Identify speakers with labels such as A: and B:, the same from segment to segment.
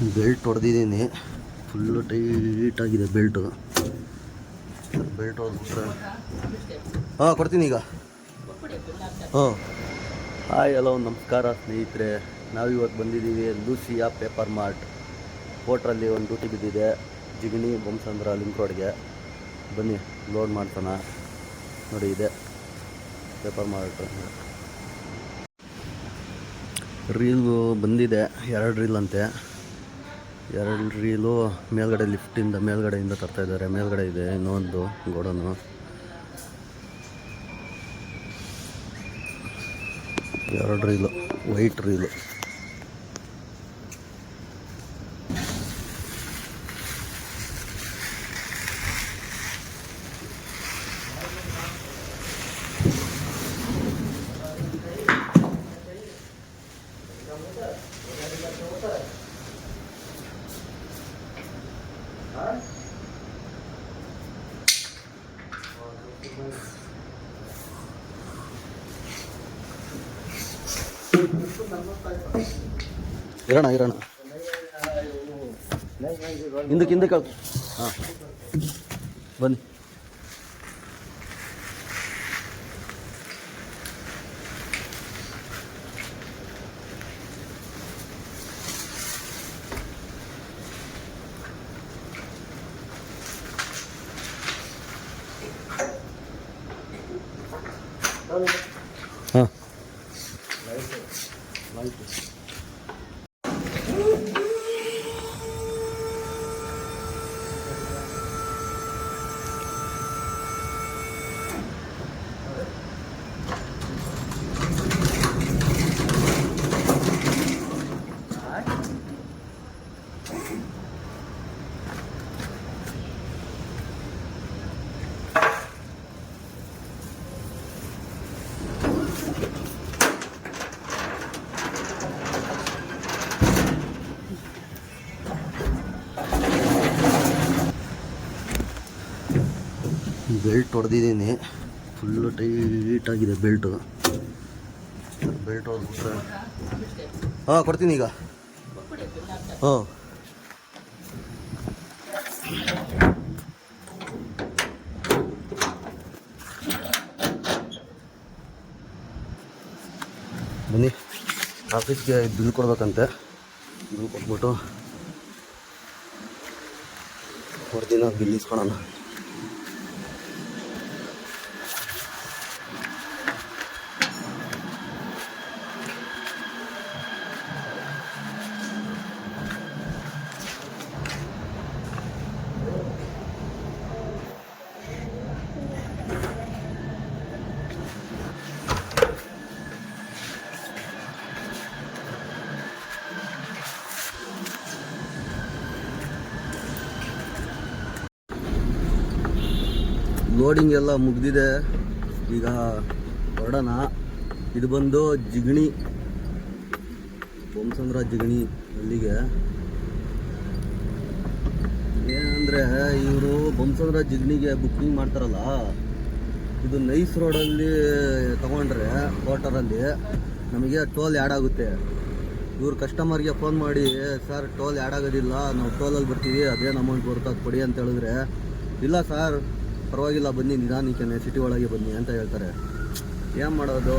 A: Belt ಹೊಡೆದಿದ್ದೀನಿ. Full ಟೈಟಾಗಿದೆ belt. Belt ಹೊಡೆದ್ಬಿಟ್ರೆ ಹಾಂ, ಕೊಡ್ತೀನಿ ಈಗ. ಹಾಂ. ಹಾಯ್, ಹಲೋ, ನಮಸ್ಕಾರ ಸ್ನೇಹಿತರೆ. ನಾವಿವತ್ತು ಬಂದಿದ್ದೀವಿ ಲೂಸಿಯಾ ಪೇಪರ್ ಮಾರ್ಟ್. ಕೋಟ್ರಲ್ಲಿ ಒಂದು ಡ್ಯೂಟಿ ಬಿದ್ದಿದೆ. ಜಿಗಣಿ ಬೊಮ್ಸಂದ್ರ ಲಿಂಕ್ ರೋಡ್ಗೆ. ಬನ್ನಿ, ಲೋಡ್ ಮಾಡ್ಸೋಣ. ನೋಡಿ, ಇದೆ ಪೇಪರ್ ಮಾರ್ಟ್. ರೀಲು ಬಂದಿದೆ, ಎರಡು ರೀಲ್ ಅಂತೆ. ಎರಡು ರೀಲು ಮೇಲ್ಗಡೆ ಲಿಫ್ಟಿಂದ ಮೇಲ್ಗಡೆಯಿಂದ ತರ್ತಾ ಇದ್ದಾರೆ. ಮೇಲ್ಗಡೆ ಇದೆ ಇನ್ನೊಂದು ಗೋಡನು. ಎರಡು ರೀಲು, ವೈಟ್ ರೀಲು. இரணா இரணா ಬೆಲ್ಟ್ ಹೊಡೆದಿದ್ದೀನಿ. ಫುಲ್ಲು ಟೈಟಾಗಿದೆ ಬೆಲ್ಟು. ಬೆಲ್ಟ್ ಹೊಡೆದ್ಬಿಟ್ರೆ ಹಾಂ, ಕೊಡ್ತೀನಿ ಈಗ. ಹಾಂ. ಬನ್ನಿ. ಆಫೀಸ್ಗೆ ಬಿಲ್ ಕೊಡ್ಬೇಕಂತೆ. ಬಿಲ್ ಕೊಟ್ಬಿಟ್ಟು ಕೊಡ್ತೀನಿ ಬಿಲ್ ಇಸ್ಕೊಳೋಣ. ಎಲ್ಲ ಮುಗ್ದಿದೆ. ಈಗ ಹೊರಡೋಣ. ಇದು ಬಂದು ಜಿಗಣಿ. ಬೊಮ್ಮಸಂದ್ರ ಜಿಗಣಿ ಅಲ್ಲಿಗೆ. ಏನಂದರೆ ಇವರು ಬೊಮ್ಮಸಂದ್ರ ಜಿಗಣಿಗೆ ಬುಕ್ಕಿಂಗ್ ಮಾಡ್ತಾರಲ್ಲ, ಇದು ನೈಸ್ ರೋಡಲ್ಲಿ ತಗೊಂಡ್ರೆ ಕ್ವಾರ್ಟರಲ್ಲಿ ನಮಗೆ ಟೋಲ್ ಆ್ಯಡ್ ಆಗುತ್ತೆ. ಇವ್ರು ಕಸ್ಟಮರ್ಗೆ ಫೋನ್ ಮಾಡಿ ಸರ್ ಟೋಲ್ ಆ್ಯಡ್ ಆಗೋದಿಲ್ಲ, ನಾವು ಟೋಲಲ್ಲಿ ಬರ್ತೀವಿ ಅದೇನು ಅಮೌಂಟ್ ಬರುತ್ತೆ ಅದು ಕೊಡಿ ಅಂತ ಹೇಳಿದ್ರೆ, ಇಲ್ಲ ಸರ್ ಪರವಾಗಿಲ್ಲ, ಬನ್ನಿ, ನಿಧಾನಕ್ಕೆ ಸಿಟಿ ಒಳಗೆ ಬನ್ನಿ ಅಂತ ಹೇಳ್ತಾರೆ. ಏನು ಮಾಡೋದು?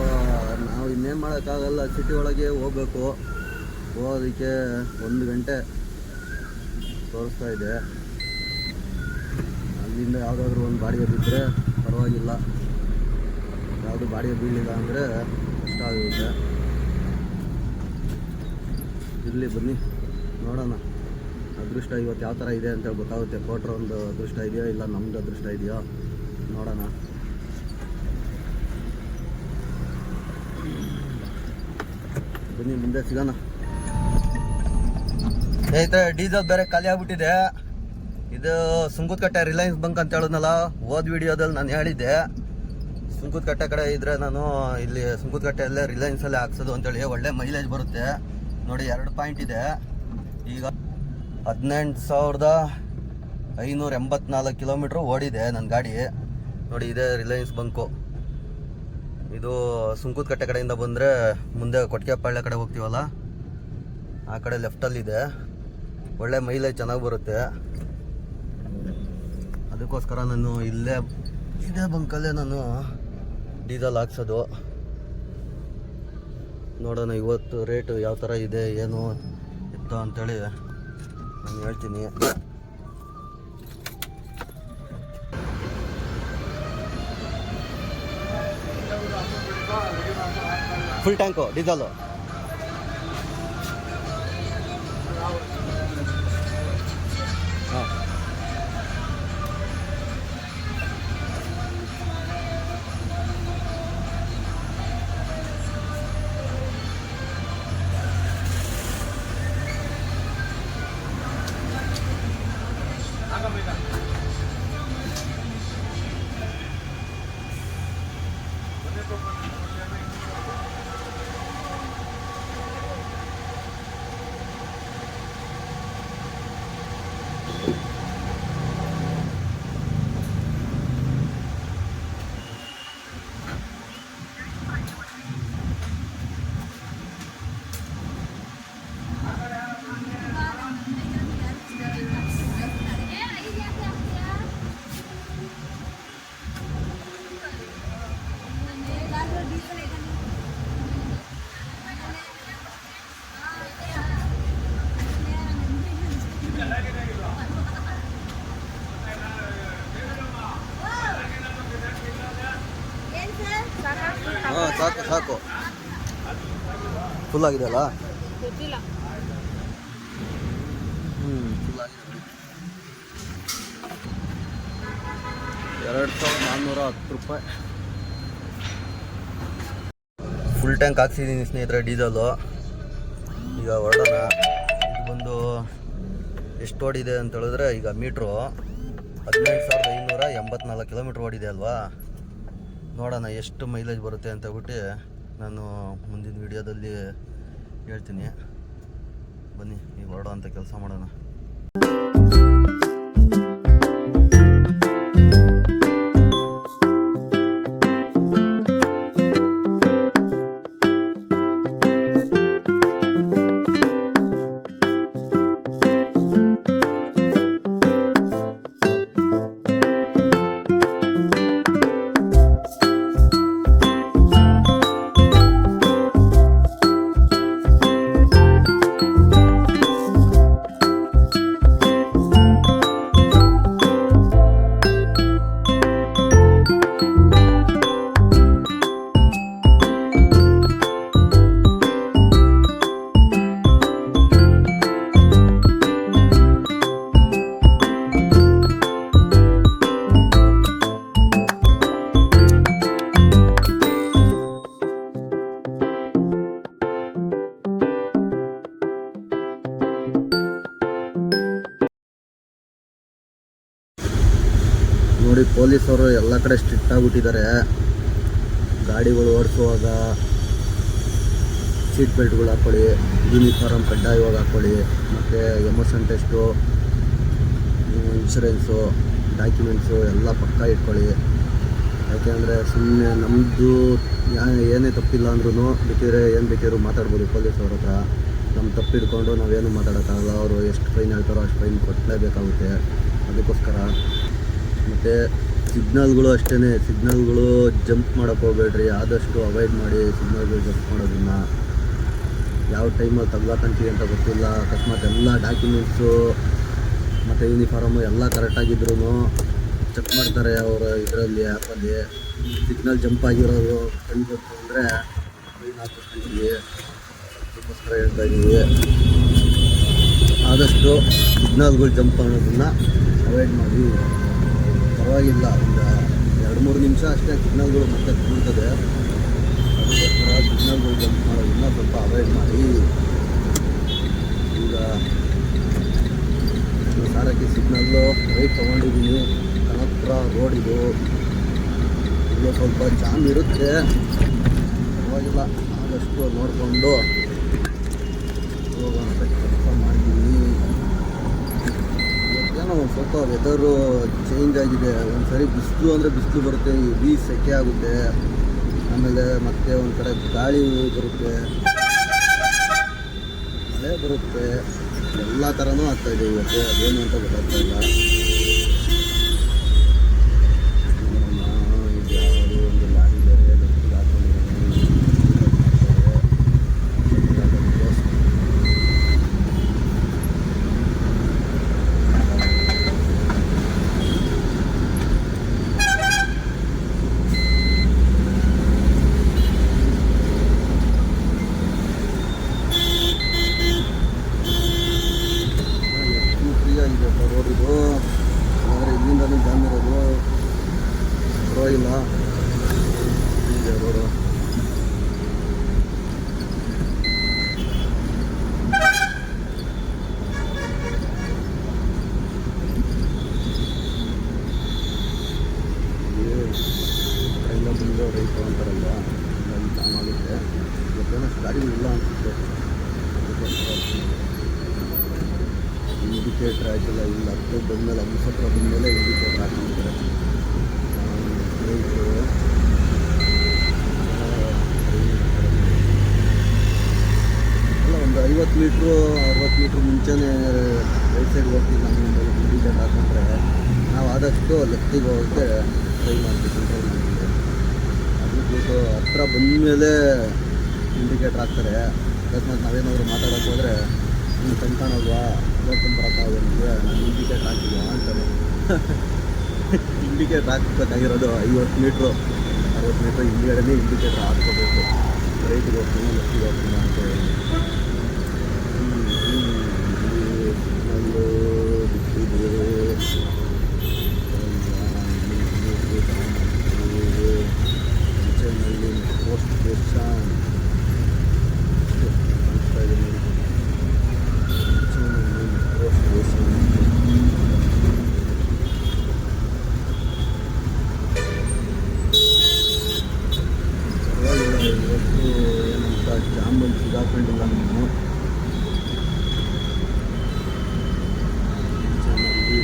A: ನಾವು ಇನ್ನೇನು ಮಾಡೋಕ್ಕಾಗಲ್ಲ, ಸಿಟಿ ಒಳಗೆ ಹೋಗ್ಬೇಕು. ಹೋಗೋದಕ್ಕೆ ಒಂದು ಗಂಟೆ ತೋರಿಸ್ತಾ ಇದೆ. ಅಲ್ಲಿಂದ ಯಾವುದಾದ್ರೂ ಒಂದು ಬಾಡಿಗೆ ಬಿದ್ದರೆ ಪರವಾಗಿಲ್ಲ. ಯಾವುದು ಬಾಡಿಗೆ ಬೀಳಿಲ್ಲ ಅಂದರೆ ಕಷ್ಟ ಆಗುತ್ತೆ. ಇರಲಿ ಬನ್ನಿ, ನೋಡೋಣ. ಅದೃಷ್ಟ ಇವತ್ತು ಯಾವ ಥರ ಇದೆ ಅಂತ ಗೊತ್ತಾಗುತ್ತೆ. ಕೋಟ್ರ ಒಂದು ಅದೃಷ್ಟ ಇದೆಯೋ ಇಲ್ಲ ನಮ್ದು ಅದೃಷ್ಟ ಇದೆಯೋ? ನೋಡೋಣ. ಬನ್ನಿ, ಮುಂದೆ ಸಿಗೋಣ. ಸ್ನೇಹಿತರೆ, ಡೀಸೆಲ್ ಬೇರೆ ಖಾಲಿ ಆಗ್ಬಿಟ್ಟಿದೆ. ಇದು ಸುಂಕುತ್ಕಟ್ಟೆ ರಿಲಯನ್ಸ್ ಬಂಕ್ ಅಂತ ಹೇಳಿದ್ನಲ್ಲ, ಹೋದ ವಿಡಿಯೋದಲ್ಲಿ ನಾನು ಹೇಳಿದ್ದೆ. ಸುಂಕುತ್ಕಟ್ಟೆ ಕಡೆ ಇದ್ರೆ ನಾನು ಇಲ್ಲಿ ಸುಂಕುತ್ಕಟ್ಟೆಯಲ್ಲೇ ರಿಲಯನ್ಸಲ್ಲೇ ಹಾಕ್ಸೋದು ಅಂತೇಳಿ ಒಳ್ಳೆ ಮೈಲೇಜ್ ಬರುತ್ತೆ. ನೋಡಿ, ಎರಡು ಪಾಯಿಂಟ್ ಇದೆ. ಈಗ ಹದಿನೆಂಟು ಸಾವಿರದ ಐನೂರ ಎಂಬತ್ನಾಲ್ಕು ಕಿಲೋಮೀಟ್ರ್ ಓಡಿದೆ ನನ್ನ ಗಾಡಿ. ನೋಡಿ, ಇದೆ ರಿಲಯನ್ಸ್ ಬಂಕು. ಇದು ಸುಂಕುತ್ಕಟ್ಟೆ ಕಡೆಯಿಂದ ಬಂದರೆ ಮುಂದೆ ಕೊಟ್ಟಿಗೆಪಾಳ್ಯ ಕಡೆ ಹೋಗ್ತೀವಲ್ಲ, ಆ ಕಡೆ ಲೆಫ್ಟಲ್ಲಿದೆ ಒಳ್ಳೆ ಮೈಲೇಜ್ ಚೆನ್ನಾಗಿ ಬರುತ್ತೆ. ಅದಕ್ಕೋಸ್ಕರ ನಾನು ಇಲ್ಲೇ, ಇದೇ ಬಂಕಲ್ಲೇ ನಾನು ಡೀಸೆಲ್ ಹಾಕ್ಸೋದು. ನೋಡೋಣ ಇವತ್ತು ರೇಟು ಯಾವ ಥರ ಇದೆ, ಏನು ಇತ್ತು ಅಂತೇಳಿ. ನಾನು ಹೇಳ್ತೀನಿ. ಫುಲ್ ಟ್ಯಾಂಕು ಡೀಸೆಲು ಫುಲ್ ಆಗಿದೆ ಅಲ್ಲ
B: ಗೊತ್ತಿಲ್ಲ.
A: ಹ್ಞೂ ಫುಲ್ ಆಗಿದೆ ಎರಡು ಸಾವಿರದ ನಾನ್ನೂರ ಹತ್ತು ರೂಪಾಯಿ. ಫುಲ್ ಟ್ಯಾಂಕ್ ಹಾಕ್ಸಿದ್ದೀನಿ ಸ್ನೇಹಿತರೆ ಡೀಸೆಲು ಈಗ ಹೊರಡೋಣ. ಇದು ಬಂದು ಎಷ್ಟು ಓಡಿದೆ ಅಂತ ಹೇಳಿದ್ರೆ ಈಗ ಮೀಟ್ರು ಹದಿನೆಂಟು ಸಾವಿರದ ಐನೂರ ಎಂಬತ್ನಾಲ್ಕು ಕಿಲೋಮೀಟ್ರ್ ಓಡಿದೆ ಅಲ್ವಾ? ನೋಡೋಣ ಎಷ್ಟು ಮೈಲೇಜ್ ಬರುತ್ತೆ ಅಂತ ಹೇಳ್ಬಿಟ್ಟು ನಾನು ಮುಂದಿನ ವಿಡಿಯೋದಲ್ಲಿ ಹೇಳ್ತೀನಿ. ಬನ್ನಿ ಈಗ ಹೊರಡೋ ಅಂತ ಕೆಲಸ ಮಾಡೋಣ. ನೋಡಿ ಪೊಲೀಸವರು ಎಲ್ಲ ಕಡೆ ಸ್ಟ್ರಿಕ್ಟ್ ಆಗಿಬಿಟ್ಟಿದ್ದಾರೆ. ಗಾಡಿಗಳು ಓಡಿಸುವಾಗ ಸೀಟ್ ಬೆಲ್ಟ್ಗಳು ಹಾಕ್ಕೊಳ್ಳಿ ಯೂನಿಫಾರ್ಮ್ ಕಡ್ಡಾಯವಾಗಿ ಹಾಕ್ಕೊಳ್ಳಿ ಮತ್ತು ಎಮೋಷನ್ ಟೆಸ್ಟು ಇನ್ಶೂರೆನ್ಸು ಡಾಕ್ಯುಮೆಂಟ್ಸು ಎಲ್ಲ ಪಕ್ಕ ಇಟ್ಕೊಳ್ಳಿ. ಯಾಕೆಂದರೆ ಸುಮ್ಮನೆ ನಮ್ಮದು ಯಾ ಏನೇ ತಪ್ಪಿಲ್ಲ ಅಂದ್ರೂ ಬೇಕಿದ್ರೆ ಏನು ಬೇಕಿದ್ರು ಮಾತಾಡ್ಬೋದು ಪೊಲೀಸವ್ರ ಹತ್ರ. ನಮ್ಮ ತಪ್ಪು ಹಿಡ್ಕೊಂಡು ನಾವೇನು ಮಾತಾಡೋಕ್ಕಾಗಲ್ಲ. ಅವರು ಎಷ್ಟು ಫೈನ್ ಹೇಳ್ತಾರೋ ಅಷ್ಟು ಫೈನ್ ಕೊಟ್ಟಲೇಬೇಕಾಗುತ್ತೆ ಅದಕ್ಕೋಸ್ಕರ ಮತ್ತು ಸಿಗ್ನಲ್ಗಳು ಅಷ್ಟೇ ಸಿಗ್ನಲ್ಗಳು ಜಂಪ್ ಮಾಡೋಕ್ಕೆ ಹೋಗ್ಬೇಡ್ರಿ. ಆದಷ್ಟು ಅವಾಯ್ಡ್ ಮಾಡಿ ಸಿಗ್ನಲ್ಗಳು ಜಂಪ್ ಮಾಡೋದನ್ನು. ಯಾವ ಟೈಮಲ್ಲಿ ತಗ್ಲಾಕಂತೀವಿ ಅಂತ ಗೊತ್ತಿಲ್ಲ. ಅಕಸ್ಮಾತ್ ಎಲ್ಲ ಡಾಕ್ಯುಮೆಂಟ್ಸು ಮತ್ತು ಯೂನಿಫಾರ್ಮು ಎಲ್ಲ ಕರೆಕ್ಟಾಗಿದ್ರೂ ಚೆಕ್ ಮಾಡ್ತಾರೆ ಅವರ ಇದರಲ್ಲಿ ಆ್ಯಪಲ್ಲಿ ಸಿಗ್ನಲ್ ಜಂಪ್ ಆಗಿರೋದು ಕಂಡು ಅಂದರೆ ಅದಕ್ಕೋಸ್ಕರ ಹೇಳ್ತಾ ಇದ್ದೀವಿ ಆದಷ್ಟು ಸಿಗ್ನಲ್ಗಳು ಜಂಪ್ ಅನ್ನೋದನ್ನು ಅವಾಯ್ಡ್ ಮಾಡಿ. ಪರವಾಗಿಲ್ಲ. ಒಂದು ಎರಡು, ಮೂರು ನಿಮಿಷ ಅಷ್ಟೇ ಸಿಗ್ನಲ್ಗಳು ಮತ್ತೆ ಬೀಳ್ತದೆ ಅದಕ್ಕೋಸ್ಕರ ಸಿಗ್ನಲ್ಗಳು ಜಂಪ್ ಮಾಡೋದನ್ನ ಸ್ವಲ್ಪ ಅವಾಯ್ಡ್ ಮಾಡಿ. ಈಗ ಸಾರಕ್ಕೆ ಸಿಗ್ನಲ್ಲು ರೈಟ್ ತೊಗೊಂಡಿದ್ದೀನಿ. ಕನಕ್ಪುರ ರೋಡ್ ಇದು. ಇಲ್ಲೂ ಸ್ವಲ್ಪ ಜಾಮ್ ಇರುತ್ತೆ. ಪರವಾಗಿಲ್ಲ. ಆದಷ್ಟು ನೋಡಿಕೊಂಡು ಹೋಗುವಂಥ ಕೆಲಸ ಮಾಡಿದ್ದೀನಿ ಸ್ವಲ್ಪ ವೆದರು ಚೇಂಜ್ ಆಗಿದೆ. ಒಂದು ಸರಿ ಬಿಸಿಲು ಅಂದರೆ ಬಿಸಿಲು ಬರುತ್ತೆ ಇಡೀ ಸೆಕೆ ಆಗುತ್ತೆ, ಆಮೇಲೆ ಮತ್ತೆ ಒಂದು ಕಡೆ ಗಾಳಿ ಬರುತ್ತೆ. ಮಳೆ ಬರುತ್ತೆ. ಎಲ್ಲ ಥರನೂ ಆಗ್ತಾಯಿದೆ ಇವತ್ತು, ಅದೇನು ಅಂತ ಗೊತ್ತಾಗ್ತಾ ಇಲ್ಲ ನೋಡೋಣ, ಇದು ಯಾವುದು ಒಂದು ಲಾರಿ ಬೇರೆ ಲೆಫ್ಟಿಗೆ ಹಾಕೊಂಡಿದ್ದಾನೆ. ಎಷ್ಟು ಫ್ರೀ ಆಗಿದೆ ರೋಡ್ ಇದು ಆದರೆ ಇಲ್ಲಿಂದಲೂ ಜಾಮ್ ಇರೋದು ಪರವಾಗಿಲ್ಲ ಇದೆ ರೋಡು ಕಡೆಯಿಂದ ಬಂದು ರೈಟ್ ತೊಗೊತಾರಲ್ವ ಹಂಗಾಗಿ ಜಾಮ್ ಆಗುತ್ತೆ ಗಾಡಿಗಳಿಲ್ಲ ಅನಿಸುತ್ತೆ ಇಂಡಿಕೇಟ್ರ್ ಆಯಿತಲ್ಲ ಇಲ್ಲ ಹತ್ತು ಬಂದಮೇಲೆ ಹತ್ರ ಬಂದಮೇಲೆ ಇಂಡಿಕೇಟ್ರ್ ಹಾಕಿರ್ತಾರೆ. ಅಲ್ಲ, ಒಂದು ಐವತ್ತು ಮೀಟ್ರು ಅರವತ್ತು ಮೀಟ್ರ್ ಮುಂಚೆನೇ ರೈಟ್ ಸೈಡ್ ಹೋಗ್ತೀವಿ ನಮ್ಮ ಇಂಡಿಕೇಟ್ರ್ ಹಾಕೊಂಡ್ರೆ ನಾವು ಆದಷ್ಟು ಲೆಫ್ಟಿಗೆ ಹೋಗೋಕ್ಕೆ ಟ್ರೈ ಮಾಡ್ತೀವಿ ಕಂಟ್ರೋಲ್ ಮಾಡ್ತೀವಿ ಅದು ಹತ್ರ ಬಂದಮೇಲೆ ಇಂಡಿಕೇಟ್ರ್ ಹಾಕ್ತಾರೆ ಅಕಸ್ಮಾತ್ ನಾವೇನಾದರೂ ಮಾತಾಡೋಕೆ ಹೋದರೆ ನೀನು ಇವತ್ತಿನ ನೋಡ್ಕೊಂಡು ಬರೋಕ್ಕಾಗಲ್ವೇ ನಾನು ಇಂಡಿಕೇಟ್ರ್ ಹಾಕಿಲ್ವಾ ಅಂತಾರೆ ಇಂಡಿಕೇಟ್ರ್ ಹಾಕಬೇಕಾಗಿರೋದು ಐವತ್ತು ಮೀಟ್ರು ಅರವತ್ತು ಮೀಟ್ರ್ ಹಿಂದ್ಗಡೆನೇ ಇಂಡಿಕೇಟರ್ ಹಾಕ್ಕೋಬೇಕು ರೈಟಿಗೆ ಹೋಗ್ತೀನಿ ಲೆಫ್ಟಿಗೆ ಹೋಗ್ತೀನಿ ಅಂತ ಹೇಳಿ ಬಿಟ್ಟಿದೆ. ಅಂಚೆನಲ್ಲಿ ಪೋಸ್ಟ್ ಸ್ಟೇಷನ್ ಕಾಣಿಸ್ತಾ ಇದೆ ನೋಡಿ. ಅಂಚೆನಲ್ಲಿ ಪೋಸ್ಟ್ ಸ್ಟೇಷನ್ ಪರವಾಗಿಲ್ಲ ಇವತ್ತು ಏನಂತ ಜಾಮಲ್ಲಿ ಸಿಗಾಕೊಂಡಿಲ್ಲ ನಾನು ಅಂಚೆನಲ್ಲಿ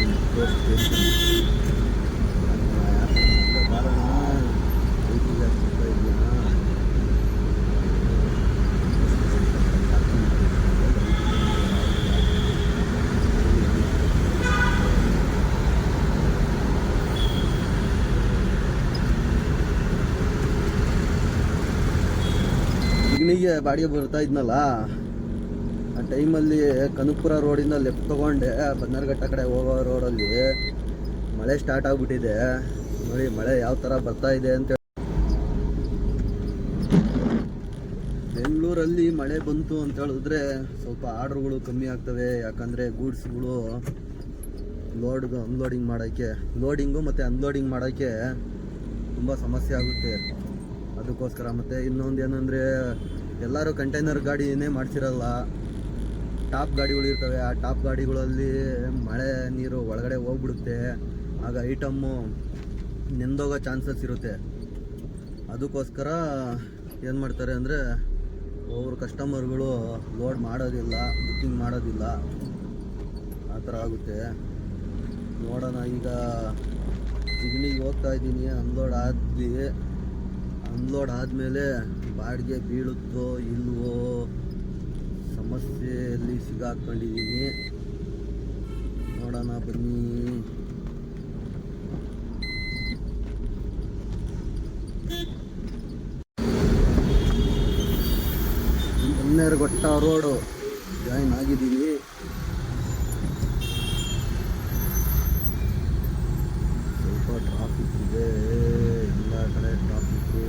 A: ಬಿಗ್ನಿಗೆ ಬಾಡಿಗೆ ಬರ್ತಾ ಇದ್ನಲ್ಲ? ಆ ಟೈಮಲ್ಲಿ ಕನಕಪುರ ರೋಡಿಂದ ಲೆಫ್ಟ್ ತಗೊಂಡೆ ಬನ್ನರ್ಘಟ್ಟ ಕಡೆ ಹೋಗೋ ರೋಡಲ್ಲಿ ಮಳೆ ಸ್ಟಾರ್ಟ್ ಆಗ್ಬಿಟ್ಟಿದೆ. ನೋಡಿ, ಮಳೆ ಯಾವ ಥರ ಬರ್ತಾ ಇದೆ ಅಂತ ಬೆಂಗಳೂರಲ್ಲಿ ಮಳೆ ಬಂತು ಅಂತ ಹೇಳಿದ್ರೆ ಸ್ವಲ್ಪ ಆರ್ಡ್ರುಗಳು ಕಮ್ಮಿ ಆಗ್ತವೆ. ಯಾಕಂದರೆ ಗೂಡ್ಸ್ಗಳು ಲೋಡ್ ಅನ್ಲೋಡಿಂಗ್ ಮಾಡೋಕ್ಕೆ ಲೋಡಿಂಗು ಮತ್ತು ಅನ್ಲೋಡಿಂಗ್ ಮಾಡೋಕ್ಕೆ ತುಂಬ ಸಮಸ್ಯೆ ಆಗುತ್ತೆ. ಅದಕ್ಕೋಸ್ಕರ ಮತ್ತು ಇನ್ನೊಂದು ಏನಂದರೆ, ಎಲ್ಲರೂ ಕಂಟೈನರ್ ಗಾಡಿನೇ ಮಾಡ್ಸಿರಲ್ಲ. ಟಾಪ್ ಗಾಡಿಗಳು ಇರ್ತವೆ. ಆ ಟಾಪ್ ಗಾಡಿಗಳಲ್ಲಿ ಮಳೆ ನೀರು ಒಳಗಡೆ ಹೋಗ್ಬಿಡುತ್ತೆ. ಆಗ ಐಟಮ್ಮು ನೆಂದೋಗೋ ಚಾನ್ಸಸ್ ಇರುತ್ತೆ. ಅದಕ್ಕೋಸ್ಕರ ಏನು ಮಾಡ್ತಾರೆ ಅಂದರೆ ಒಬ್ಬರು ಕಸ್ಟಮರ್ಗಳು ಲೋಡ್ ಮಾಡೋದಿಲ್ಲ ಬುಕ್ಕಿಂಗ್ ಮಾಡೋದಿಲ್ಲ. ಆ ಥರ ಆಗುತ್ತೆ. ನೋಡೋಣ ಈಗ ಜಿಗ್ನಿಗೆ ಹೋಗ್ತಾ ಇದ್ದೀನಿ. ಅನ್ಲೋಡ್ ಆದ್ವಿ. ಅನ್ಲೋಡ್ ಆದಮೇಲೆ ಬಾಡಿಗೆ ಬೀಳುತ್ತೋ ಇಲ್ವೋ ಸಮಸ್ಯೆಯಲ್ಲಿ ಸಿಗಾಕೊಂಡಿದ್ದೀನಿ. ನೋಡೋಣ ಬನ್ನಿ. ಬನ್ನೇರುಘಟ್ಟ ರೋಡು. ಜಾಯಿನ್ ಆಗಿದ್ದೀನಿ ಸ್ವಲ್ಪ ಟ್ರಾಫಿಕ್ ಇದೆ. ಎಲ್ಲ ಕಡೆ ಟ್ರಾಫಿಕ್ಕು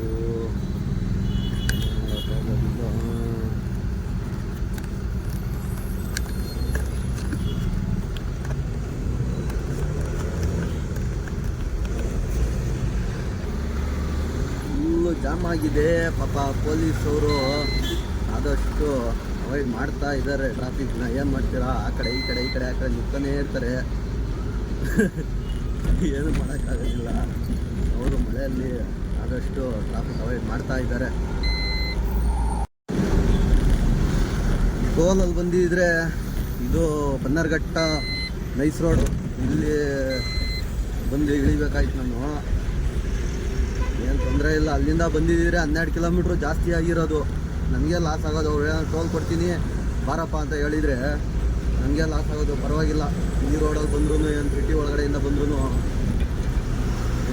A: ಫುಲ್ಲು ಜಾಮ್ ಆಗಿದೆ. ಪಾಪ ಪೊಲೀಸವರು. ಆದಷ್ಟು ಅವಾಯ್ಡ್ ಮಾಡ್ತಾ ಇದ್ದಾರೆ. ಟ್ರಾಫಿಕ್ನ ಏನು ಮಾಡ್ತೀರಾ? ಆ ಕಡೆ, ಈ ಕಡೆ ಈ ಕಡೆ, ಆ ಕಡೆ ನಿಂತಾನೇ ಇರ್ತಾರೆ. ಏನು ಮಾಡೋಕ್ಕಾಗೋದಿಲ್ಲ. ಅವರು ಮಳೆಯಲ್ಲಿ ಆದಷ್ಟು ಟ್ರಾಫಿಕ್ ಅವಾಯ್ಡ್ ಮಾಡ್ತಾ ಇದ್ದಾರೆ. ಟೋಲಲ್ಲಿ ಬಂದಿದ್ರೆ ಇದು ಬನ್ನರ್ಘಟ್ಟ, ನೈಸ್ ರೋಡು. ಇಲ್ಲಿ ಬಂದು ಇಳಿಬೇಕಾಯ್ತು ನಾನು. ಏನು ತೊಂದರೆ ಇಲ್ಲ. ಅಲ್ಲಿಂದ ಬಂದಿದ್ದೀರಿ ಹನ್ನೆರಡು ಕಿಲೋಮೀಟ್ರ್ ಜಾಸ್ತಿ ಆಗಿರೋದು. ನನಗೆ ಲಾಸ್ ಆಗೋದು, ಅವ್ರು ಏನಾದ್ರು ಟೋಲ್ ಕೊಡ್ತೀನಿ, ಬಾರಪ್ಪ ಅಂತ ಹೇಳಿದರೆ ನನಗೆ ಲಾಸ್ ಆಗೋದು, ಪರವಾಗಿಲ್ಲ. ಈ ರೋಡಲ್ಲಿ ಬಂದ್ರೂ ಏನು ಸಿಟಿ ಒಳಗಡೆಯಿಂದ ಬಂದ್ರೂ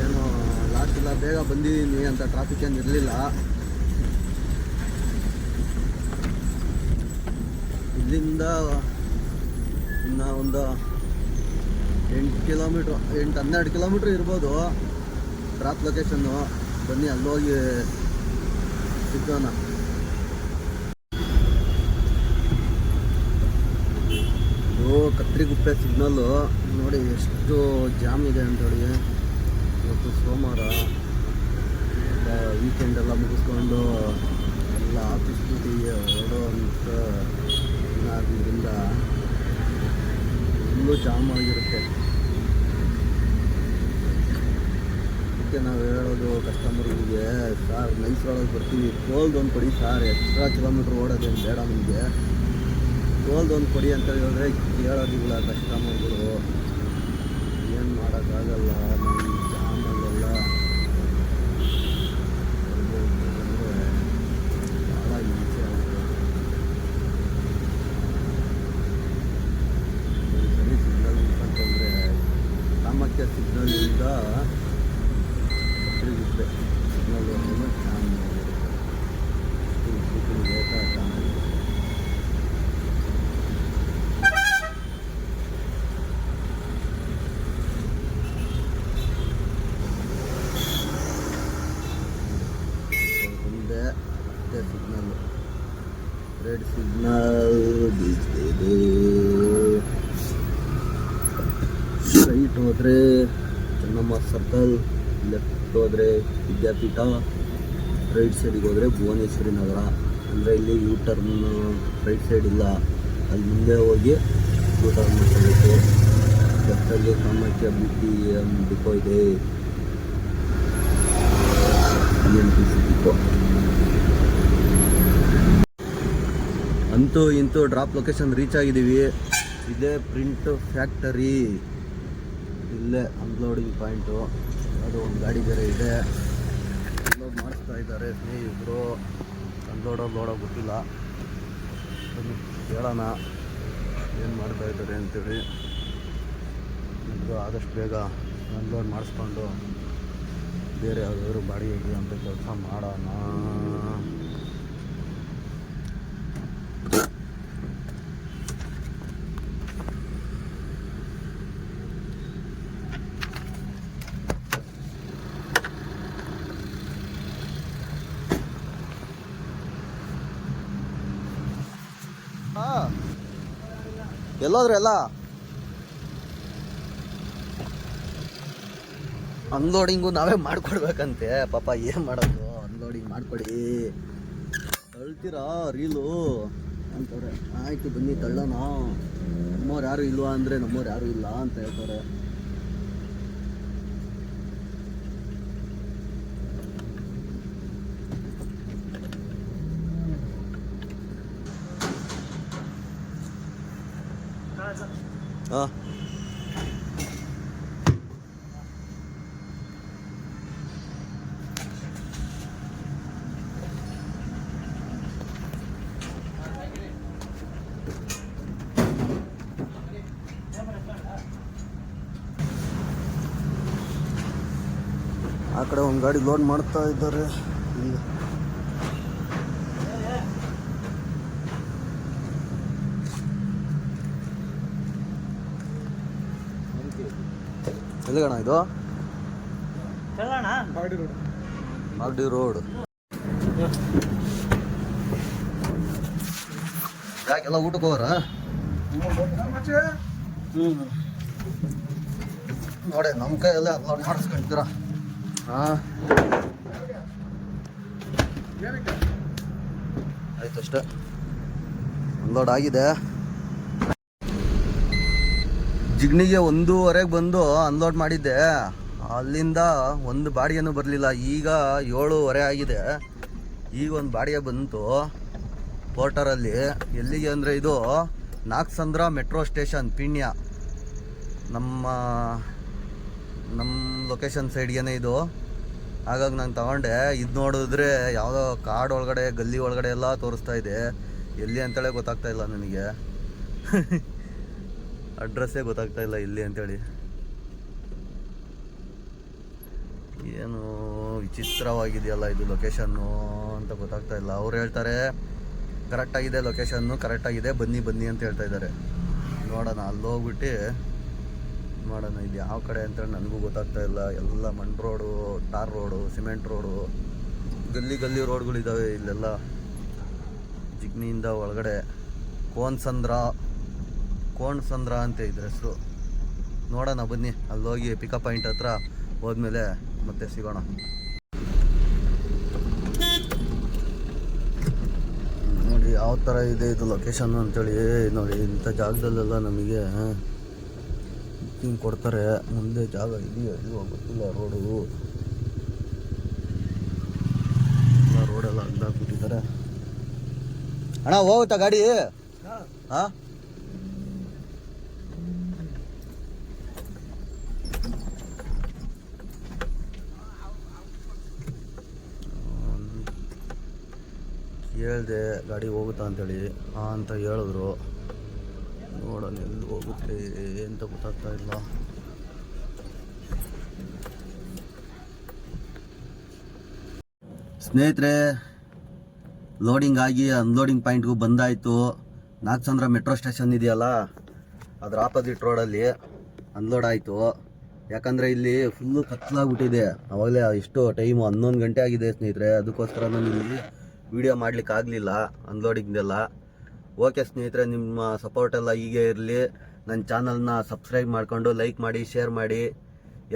A: ಏನು ಲಾಸ್ ಇಲ್ಲ, ಬೇಗ ಬಂದಿದ್ದೀನಿ ಅಂತ ಟ್ರಾಫಿಕ್ ಏನು ಇರಲಿಲ್ಲ. ಇಲ್ಲಿಂದ ಇನ್ನು ಒಂದು ಎಂಟು ಕಿಲೋಮೀಟ್ರ್ ಎಂಟು ಹನ್ನೆರಡು ಕಿಲೋಮೀಟ್ರ್ ಇರ್ಬೋದು. ಡ್ರಾಪ್ ಲೊಕೇಶನ್ನು ಬನ್ನಿ, ಅಲ್ಲೋಗಿ ಸಿಗೋಣ ಇದು ಕತ್ರಿಗುಪ್ಪೆ ಸಿಗ್ನಲ್ಲು. ನೋಡಿ, ಎಷ್ಟು ಜಾಮ್ ಇದೆ ಅಂತ ಹೇಳಿ ಇವತ್ತು ಸೋಮವಾರ. ವೀಕೆಂಡ್ ಎಲ್ಲ ಮುಗಿಸ್ಕೊಂಡು ಎಲ್ಲ ಆಫೀಸ್ ಡ್ಯೂಟಿಗೆ ಹೊರಡುವಂಥ ಅಂತ ಆಗಿದ್ದರಿಂದ ಫುಲ್ಲು ಜಾಮ್ ಆಗಿರುತ್ತೆ. ಅದಕ್ಕೆ ನಾವು ಹೇಳೋದು ಕಸ್ಟಮರ್ಗಳಿಗೆ ಸಾರ್ ನೈಸ್ ಒಳಗೆ ಬರ್ತೀವಿ ಒಂದು ಕೊಡಿ ಸಾರ್ ಎಕ್ಸ್ಟ್ರಾ ಕಿಲೋಮೀಟ್ರ್ ಓಡೋದೇನು ಬೇಡ ನಿಮಗೆ. ಟೋಲ್ದು ಒಂದು ಕೊಡಿ ಅಂತ ಹೇಳಿದ್ರೆ ಕೇಳೋದಿಲ್ಲ ಕಸ್ಟಮರ್ಗಳು. ಏನು ಮಾಡೋಕ್ಕಾಗಲ್ಲ ನಮ್ಮ ಜಾಮಲ್ಲೆಲ್ಲ ಅಂದರೆ ಭಾಳ ಹಿಂಸೆ ಆಗುತ್ತೆ ಒಂದು ಸರಿ ಸಿಗ್ನಲ್ ಅಂತಂದರೆ Kamakhya ಸಿಗ್ನಲಿಂದ Kathriguppe signal jam late jam ಆಗಿದೆ ಮುಂದೆ ಅದೇ ಸಿಗ್ನಲ್ ರೆಡ್ ಸಿಗ್ನಲ್ ಇದೆ ರೈಟ್ ಹೋದರೆ ಚೆನ್ನಮ್ಮ ಸರ್ಕಲ್ ಲೆಫ್ಟ್ ಹೋದರೆ ವಿದ್ಯಾಪೀಠ ರೈಟ್ ಸೈಡಿಗೆ ಹೋದರೆ ಭುವನೇಶ್ವರಿ ನಗರ. ಅಂದರೆ ಇಲ್ಲಿ ಯೂ ಟರ್ನ್ ರೈಟ್ ಸೈಡ್ ಇಲ್ಲ. ಅಲ್ಲಿ ಮುಂದೆ ಹೋಗಿ ಯೂ ಟರ್ನ್ ಮಾಡಬೇಕು ಲೆಫ್ಟಲ್ಲಿ Kamakhya B T M depot ಇದೆ ಡಿಪೋ ಅಂತೂ ಇಂತೂ ಡ್ರಾಪ್ ಲೊಕೇಶನ್ ರೀಚ್ ಆಗಿದ್ದೀವಿ. ಇದೇ ಪ್ರಿಂಟ್ ಫ್ಯಾಕ್ಟರಿ ಇಲ್ಲೇ ಅನ್ಲೋಡಿಂಗ್ ಪಾಯಿಂಟು ಅದು ಒಂದು ಗಾಡಿ ಬೇರೆ ಇದೆ. ಅನ್ಲೋಡ್ ಮಾಡಿಸ್ತಾ ಇದ್ದಾರೆ ಸ್ನೇಹಿತರು. ಅನ್ಲೋಡೋ ಲೋಡೋ ಗೊತ್ತಿಲ್ಲ. ಕೇಳೋಣ. ಏನು ಮಾಡ್ತಾ ಇದ್ದಾರೆ ಅಂತೇಳಿ. ಆದಷ್ಟು ಬೇಗ ಅನ್ಲೋಡ್ ಮಾಡಿಸ್ಕೊಂಡು ಬೇರೆ ಯಾವುದಾದ್ರು ಬಾಡಿಗೆ ಅಂತ ಕೆಲಸ ಮಾಡೋಣ. ಎಲ್ಲೋದ್ರು ಎಲ್ಲ ಅನ್ಲೋಡಿಂಗು ನಾವೇ ಮಾಡ್ಕೊಡ್ಬೇಕಂತೆ. ಪಾಪ ಏನು ಮಾಡೋದು? ಅನ್ಲೋಡಿಂಗ್ ಮಾಡ್ಕೊಡಿ. ತಳ್ತೀರಾ ರೀಲು ಅಂತವ್ರೆ, ಆಯ್ತು ಬನ್ನಿ, ತಳ್ಳೋಣ. ನಮ್ಮವ್ರು ಯಾರು ಇಲ್ವಾ ಅಂದರೆ ನಮ್ಮವ್ರು ಯಾರು ಇಲ್ಲ ಅಂತ ಹೇಳ್ತಾರೆ ಹಾಂ ಆ ಕಡೆ ಒಂದು ಗಾಡಿ ಲೋಡ್ ಮಾಡ್ತಾ ಇದ್ದಾರೆ ಎಲ್ಲಿಗಣ ಇದು? ಮಾಗಡಿ ರೋಡ್. ಯಾಕೆಲ್ಲ ಊಟಕ್ಕೆ ಹೋಗ್ರ ನೋಡಿ ನಮ್ಮ ಕೈಯಲ್ಲೇ ಮಾಡಿಸ್ಕೊಂತೀರ ಹಾಂ. ಆಯ್ತು ಅಷ್ಟೇ. ಅನ್ಲೋಡ್ ಆಗಿದೆ. ಜಿಗ್ನಿಗೆ ಒಂದೂವರೆಗೆ ಬಂದು ಅನ್ಲೋಡ್ ಮಾಡಿದ್ದೆ. ಅಲ್ಲಿಂದ ಒಂದು ಬಾಡಿಗೆನೂ ಬರಲಿಲ್ಲ. ಈಗ ಏಳುವರೆ ಆಗಿದೆ. ಈಗ ಒಂದು ಬಾಡಿಗೆ ಬಂತು ಪೋರ್ಟರಲ್ಲಿ ಎಲ್ಲಿಗೆ ಅಂದರೆ ಇದು ನಾಗಸಂದ್ರ ಮೆಟ್ರೋ ಸ್ಟೇಷನ್ ಪಿಣ್ಯ. ನಮ್ಮ ನಮ್ಮ ಲೊಕೇಶನ್ ಸೈಡ್ಗೇನೆ ಇದು. ಹಾಗಾಗಿ ನಾನು ತಗೊಂಡೆ. ಇದು ನೋಡಿದ್ರೆ ಯಾವುದೋ ಕಾಡು ಒಳಗಡೆ, ಗಲ್ಲಿ ಒಳಗಡೆ ಎಲ್ಲ ತೋರಿಸ್ತಾ ಇದೆ. ಎಲ್ಲಿ ಅಂತೇಳಿ ಗೊತ್ತಾಗ್ತಾ ಇಲ್ಲ ನನಗೆ. ಅಡ್ರೆಸ್ಸೇ ಗೊತ್ತಾಗ್ತಾ ಇಲ್ಲ ಇಲ್ಲಿ ಅಂತೇಳಿ. ಏನು ವಿಚಿತ್ರವಾಗಿದೆಯಲ್ಲ ಇದು ಲೊಕೇಶನ್ನು ಅಂತ ಗೊತ್ತಾಗ್ತಾ ಇಲ್ಲ. ಅವ್ರು ಹೇಳ್ತಾರೆ ಕರೆಕ್ಟಾಗಿದೆ ಲೊಕೇಶನ್ನು ಕರೆಕ್ಟಾಗಿದೆ ಬನ್ನಿ ಬನ್ನಿ ಅಂತ ಹೇಳ್ತಾ ಇದ್ದಾರೆ. ನೋಡೋಣ, ಅಲ್ಲಿ ಹೋಗ್ಬಿಟ್ಟು ನೋಡೋಣ ಇದು ಯಾವ ಕಡೆ ಅಂತೇಳಿ ನನಗೂ ಗೊತ್ತಾಗ್ತಾ ಇಲ್ಲ. ಎಲ್ಲ ಮಣ್ road, tar road, cement road, ಗಲ್ಲಿ ಗಲ್ಲಿ ರೋಡ್ಗಳಿದ್ದಾವೆ ಇಲ್ಲೆಲ್ಲ. ಜಿಗ್ನಿಯಿಂದ ಒಳಗಡೆ ಕೋನ್ಸಂದ್ರ ಕೋಣ್ಸಂದ್ರ ಅಂತ ಇದ್ರ ಹೆಸರು. ನೋಡೋಣ ಬನ್ನಿ ಅಲ್ಲಿ ಹೋಗಿ ಪಿಕಪ್ ಪಾಯಿಂಟ್ ಹತ್ರ ಹೋದ್ಮೇಲೆ ಮತ್ತೆ ಸಿಗೋಣ. ನೋಡಿ ಯಾವ ಥರ ಇದೆ ಇದು ಲೊಕೇಶನ್ ಅಂತೇಳಿ. ನೋಡಿ ಇಂಥ ಜಾಗದಲ್ಲೆಲ್ಲ ನಮಗೆ ಬುಕ್ಕಿಂಗ್ ಕೊಡ್ತಾರೆ. ಮುಂದೆ ಜಾಗ ಇದೆಯೋ ಇಲ್ವೋ ಗೊತ್ತಿಲ್ಲ ರೋಡು ಎಲ್ಲ ರೋಡೆಲ್ಲ ಅಗ್ದಾಕ್ಬಿಟ್ಟಿದ್ದಾರೆ ಅಣ್ಣ ಹೋಗುತ್ತಾ ಗಾಡಿ? ಹಾಂ? ಕೇಳಿದೆ ಗಾಡಿ ಹೋಗುತ್ತಾ ಅಂತೇಳಿ ಹಾಂ ಅಂತ ಹೇಳಿದ್ರು. ನೋಡೋಣ ಎಲ್ಲಿ ಹೋಗುತ್ತೆ ಅಂತ ಗೊತ್ತಾಗ್ತಾ ಇಲ್ಲ. ಸ್ನೇಹಿತರೆ ಲೋಡಿಂಗ್ ಆಗಿ ಅನ್ಲೋಡಿಂಗ್ ಪಾಯಿಂಟ್ಗೂ ಬಂದಾಯಿತು. ನಾಗಚಂದ್ರ ಮೆಟ್ರೋ ಸ್ಟೇಷನ್ ಇದೆಯಲ್ಲ, ಅದ್ರ ಆಪೋಸಿಟ್ ರೋಡಲ್ಲಿ ಅನ್ಲೋಡ್ ಆಯಿತು. ಯಾಕಂದರೆ ಇಲ್ಲಿ ಫುಲ್ಲು ಕತ್ಲಾಗ್ಬಿಟ್ಟಿದೆ ಆವಾಗಲೇ ಎಷ್ಟು ಟೈಮು ಹನ್ನೊಂದು ಗಂಟೆ ಆಗಿದೆ ಸ್ನೇಹಿತರೆ. ಅದಕ್ಕೋಸ್ಕರ ನಾನು ಇಲ್ಲಿ ವಿಡಿಯೋ ಮಾಡ್ಲಿಕ್ಕೆ ಆಗಲಿಲ್ಲ ಅನ್ಲೋಡಿಂಗ್ದೆಲ್ಲ ಓಕೆ ಸ್ನೇಹಿತರೆ, ನಿಮ್ಮ ಸಪೋರ್ಟ್ ಎಲ್ಲ ಹೀಗೆ ಇರಲಿ. ನನ್ನ ಚಾನಲ್ನ ಸಬ್ಸ್ಕ್ರೈಬ್ ಮಾಡಿಕೊಂಡು ಲೈಕ್ ಮಾಡಿ ಶೇರ್ ಮಾಡಿ.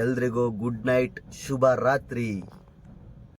A: ಎಲ್ರಿಗೂ ಗುಡ್ ನೈಟ್ ಶುಭ ರಾತ್ರಿ